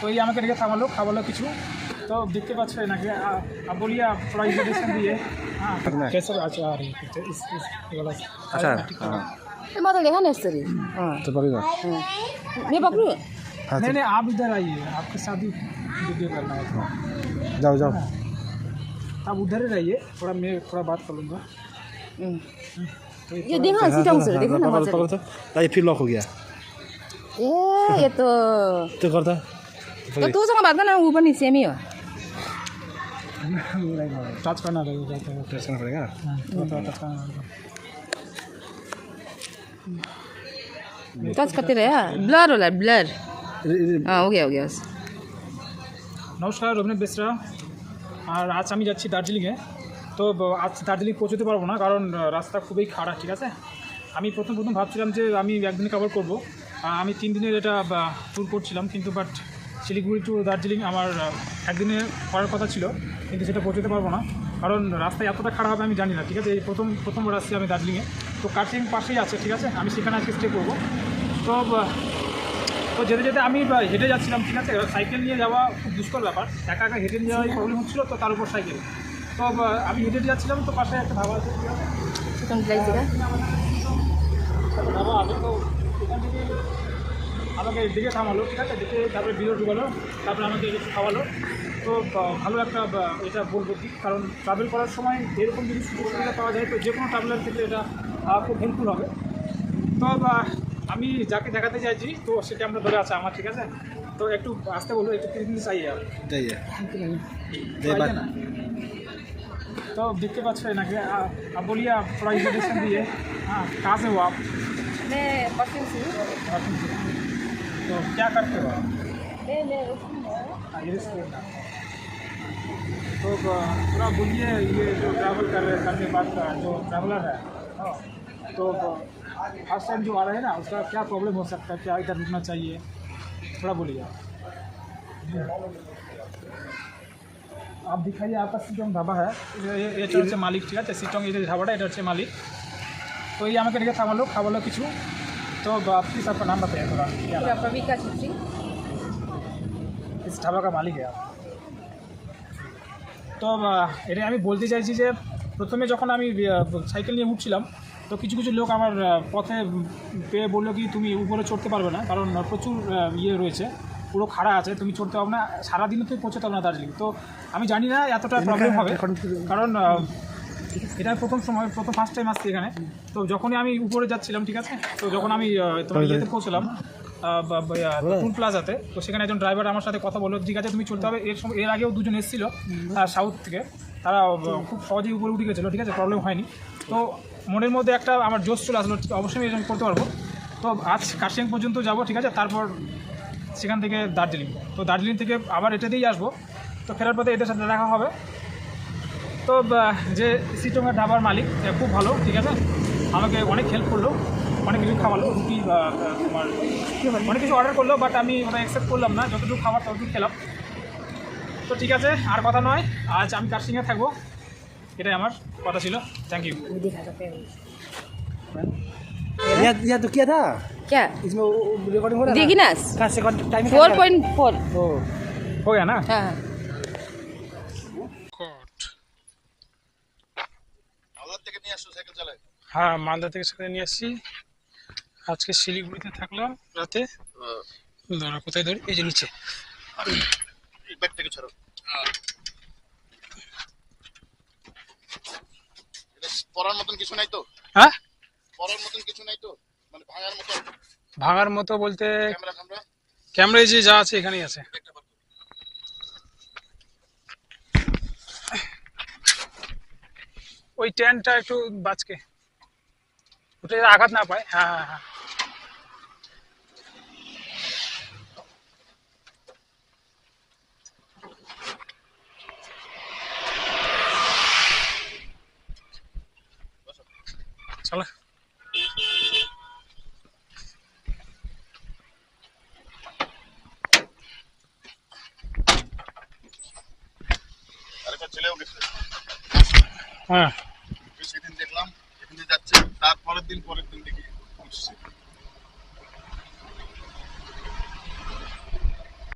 तो ये আমাকে রেখে থামালো খাওয়ালো কিছু তো দেখতে পাচ্ছ নাকি अब बोलिए आप थोड़ा इंट्रोडक्शन दिए हाँ करना है। कैसे अच्छा आ रही है इस इस ये वाला अच्छा हाँ माता देखा ना सरी हाँ तो पकड़ेगा मैं पकड़ू हाँ नहीं तो नहीं आप इधर आइए आपके साथ ही वीडियो करना है थोड़ा जाओ जाओ आप उधर ही रहिए थोड़ा मैं थोड़ा बात कर लूँगा तो ये ये देखा सीटा से देखा ना पकड़ माता पकड़ तो ला, ये फिर लॉक हो गया ए ये तो तो करता तो तू संग बात करना ऊपर नीचे में हो टच करना रहेगा तो टेस्ट करना पड़ेगा हाँ, थोड़ा थोड़ा टच करना रहेगा टच करते रहे ब्लर होला ब्लर ये- ये- हाँ हो गया हो गया बस নমস্কার রবীন্দ্র বেসরা আর আজ আমি যাচ্ছি দার্জিলিংয়ে তো ব- আজ দার্জিলিং পৌঁছতে পারবো না কারণ আহ, রাস্তা খুবই খারাপ ঠিক আছে আমি প্রথম প্রথম ভাবছিলাম যে আমি একদিনে কভার করবো আহ, আমি তিন দিনের এটা ট্যুর করছিলাম কিন্তু বাট শিলিগুড়ি টু দার্জিলিং আমার একদিনে করার কথা ছিল কিন্তু সেটা পৌঁছতে পারব না। কারণ রাস্তায় এতটা খারাপ হবে আমি জানি না ঠিক আছে? এই প্রথম প্রথমবার আসছি আমি দার্জিলিংয়ে। তো কার্সিং পাশেই আছে ঠিক আছে? আমি সেখানে আজকে স্টে করব। তো তো যেতে যেতে আমি হেঁটে যাচ্ছিলাম ঠিক আছে? সাইকেল নিয়ে যাওয়া খুব দুষ্কর ব্যাপার। একা একা হেঁটে নিয়ে যাওয়াই প্রবলেম হচ্ছিল তো তার উপর সাইকেল তো আমি হেঁটে যাচ্ছিলাম তো পাশে একটা ধাবা আছে একটা ধাবা আছে তো আমাকে দিকে থামালো ঠিক আছে? দেখে তারপরে বিরো ঢুকালো তারপরে আমাকে কিছু খাওয়ালো। তো ভালো একটা এটা বলব কি কারণ ট্রাভেল করার সময় এরকম যদি সুযোগ সুবিধা পাওয়া যায় তো যে কোনো ট্রাভেলার ক্ষেত্রে এটা খুব হেল্পফুল হবে। তো আমি যাকে দেখাতে চাইছি তো সেটা আমরা ধরে আছে আমার ঠিক আছে? তো একটু আসতে বলব একটু তিন দিন চাই আর তো দেখতে পাচ্ছি নাকি বলিয়া आप দিয়ে। হ্যাঁ কাজে इंट्रोडक्शन दिए तो क्या करते हो आप मैं मैं हाँ, ये रेस्टोरेंट है। तो ब- थोड़ा बोलिए ये जो ट्रैवल कर रहे करने बाद का जो ट्रैवलर है हाँ, तो फर्स्ट टाइम जो आ रहे हैं ना उसका क्या प्रॉब्लम हो सकता है क्या इधर रुकना चाहिए थोड़ा बोलिए आप आप दिखाइए आपका সিটং ধাবা है ये- ये- এটা হচ্ছে মালিক ঠিক আছে সিটং এই যে ধাবাটা এটা হচ্ছে মালিক তো এই আমাকে রেখে থামালো খাওয়ালো কিছু তো প্লিজ आपका नाम बताइए थोड़ा क्या नाम? पूरा पविका छुट्टी इस ढाबा का मालिक है आप তো আহ, এটা আমি বলতে চাইছি যে প্রথমে যখন আমি আহ, সাইকেল নিয়ে উঠছিলাম তো কিছু কিছু লোক আমার আহ, পথে উম, পেয়ে বললো কি তুমি উপরে চড়তে পারবে না কারণ আহ, প্রচুর আহ, ইয়ে রয়েছে পুরো খাড়া আছে তুমি চড়তে পারবে না সারাদিনে তুমি পৌঁছতে পারবে না দার্জিলিং তো আমি জানি না এতটা প্রবলেম হবে কারণ আহ, এটা প্রথম সময় প্রথম ফার্স্ট টাইম আসছি এখানে। তো যখনই আমি উপরে যাচ্ছিলাম ঠিক আছে? তো যখন আমি তোমার ইয়েতে পৌঁছলাম টুল প্লাজাতে তো সেখানে একজন ড্রাইভার আমার সাথে কথা বলল ঠিক আছে তুমি চলতে হবে। এর সময় এর আগেও দুজন এসেছিল সাউথ থেকে। তারা খুব সহজেই উপরে উঠে গেছিল ঠিক আছে? প্রবলেম হয়নি। তো মনের মধ্যে একটা আমার জোশ চলে আসলো অবশ্যই আমি এরকম করতে পারব। তো আজ কার্শিয়াং পর্যন্ত যাব ঠিক আছে? তারপর সেখান থেকে দার্জিলিং। তো দার্জিলিং থেকে আবার এটাতেই আসব। তো ফেরার পথে এদের সাথে দেখা হবে। তো বা, যে সিটঙ্গা ঢাবার মালিক এ, খুব ভালো ঠিক আছে আমাকে অনেক হেল্প করলো অনেক কিছু খাওয়ালো রুটি বা বা, তোমার অনেক কিছু অর্ডার করলো বাট আমি ওটা অ্যাকসেপ্ট করলাম না যতটুকু খাবার ততটুকু খেলাম তো ঠিক আছে আর কথা নয় আজ আমি কার্শিংয়ে থাকবো এটাই আমার কথা ছিল থ্যাংক ইউ या या तो किया था क्या इसमें रिकॉर्डिंग हो रहा है देखी ना कहाँ second time four point four ओ हो गया ना हाँ হ্যাঁ মালদা থেকে সাথে নিয়ে আসছি। আজকে শিলিগুড়িতে থাকলাম রাতে। দাঁড়া কোথায় ধরি এই যে নিচে। পড়ার মতন কিছু নাই তো? হ্যাঁ? পড়ার মতন কিছু নাই তো? মানে ভাঙার মতন ভাঙার মতো বলতে ক্যামেরা যে যা আছে এখানেই আছে। ওই ট্যানটা একটু বাঁচকে। যাতে আঘাত না পায় হ্যাঁ হ্যাঁ হ্যাঁ চলো আরেকটা ছেলেও গেছে হ্যাঁ ওই সেদিন দেখলাম এখান দিয়ে যাচ্ছে তারপরের দিন পরের দিন দেখি উঠছে